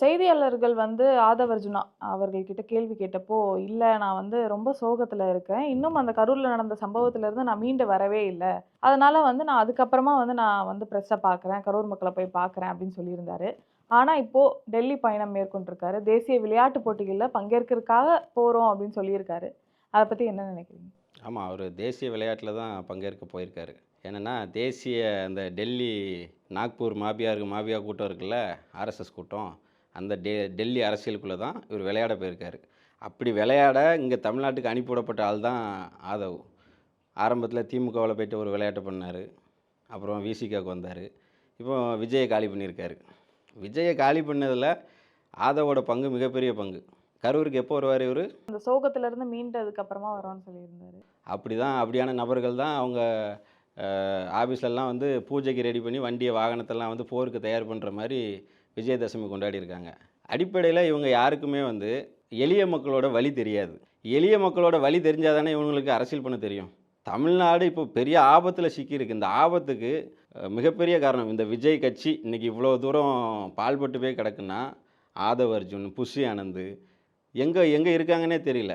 செய்தியாளர்கள் வந்து ஆதவர்ஜுனா அவர்கள்கிட்ட கேள்வி கேட்டப்போ, இல்லை நான் வந்து ரொம்ப சோகத்தில் இருக்கேன். இன்னும் அந்த கரூரில் நடந்த சம்பவத்திலேருந்து நான் மீண்டு வரவே இல்லை அதனால் வந்து நான் அதுக்கப்புறமா வந்து நான் வந்து ப்ரெஸ்ஸை பார்க்குறேன். கரூர் மக்களை போய் பார்க்குறேன்." அப்படின்னு சொல்லியிருந்தாரு. ஆனால் இப்போது டெல்லி பயணம் மேற்கொண்டிருக்காரு. தேசிய விளையாட்டுப் போட்டிகளில் பங்கேற்கிறதுக்காக போகிறோம் அப்படின்னு சொல்லியிருக்காரு. அதை பற்றி என்ன நினைக்கிறீங்க? ஆமாம் அவர் தேசிய விளையாட்டில் தான் பங்கேற்க போயிருக்காரு. என்னன்னா, தேசிய அந்த டெல்லி நாக்பூர் மாபியாருக்கு மாபியா கூட்டம் இருக்குல்ல, ஆர்எஸ்எஸ் கூட்டம். அந்த டெ டெல்லி அரசியலுக்குள்ள தான் இவரு விளையாட போயிருக்காரு. அப்படி விளையாட இங்க தமிழ்நாட்டுக்கு அனுப்பி விடப்பட்ட ஆள் தான் ஆதவ். ஆரம்பத்துல திமுகவுல போயிட்டு ஒரு விளையாட்டு பண்ணாரு. அப்புறம் விசிகாவுக்கு வந்தாரு. இப்போ விஜய காலி பண்ணியிருக்காரு. விஜய காலி பண்ணதுல ஆதவோட பங்கு மிகப்பெரிய பங்கு. கரூருக்கு எப்போ வருவாரு இவரு? அந்த சோகத்திலருந்து மீண்டதுக்கு அப்புறமா வரோம்ன்னு சொல்லியிருந்தாரு. அப்படிதான் அப்படியான நபர்கள் தான் அவங்க ஆஃபீஸ்லலாம் வந்து பூஜைக்கு ரெடி பண்ணி வண்டியை வாகனத்தெல்லாம் வந்து போருக்கு தயார் பண்ணுற மாதிரி விஜயதசமி கொண்டாடியிருக்காங்க. அடிப்படையில் இவங்க யாருக்குமே வந்து எளிய மக்களோட வழி தெரியாது. எளிய மக்களோட வழி தெரிஞ்சால் தானே இவங்களுக்கு அரசியல் பண்ண தெரியும். தமிழ்நாடு இப்போ பெரிய ஆபத்தில் சிக்கியிருக்கு. இந்த ஆபத்துக்கு மிகப்பெரிய காரணம் இந்த விஜய் கட்சி இன்னைக்கு இவ்வளோ தூரம் பால்பட்டு போய் கிடக்குன்னா, ஆதவ் அர்ஜுன், புஷி ஆனந்த் எங்கே எங்கே இருக்காங்கன்னே தெரியல.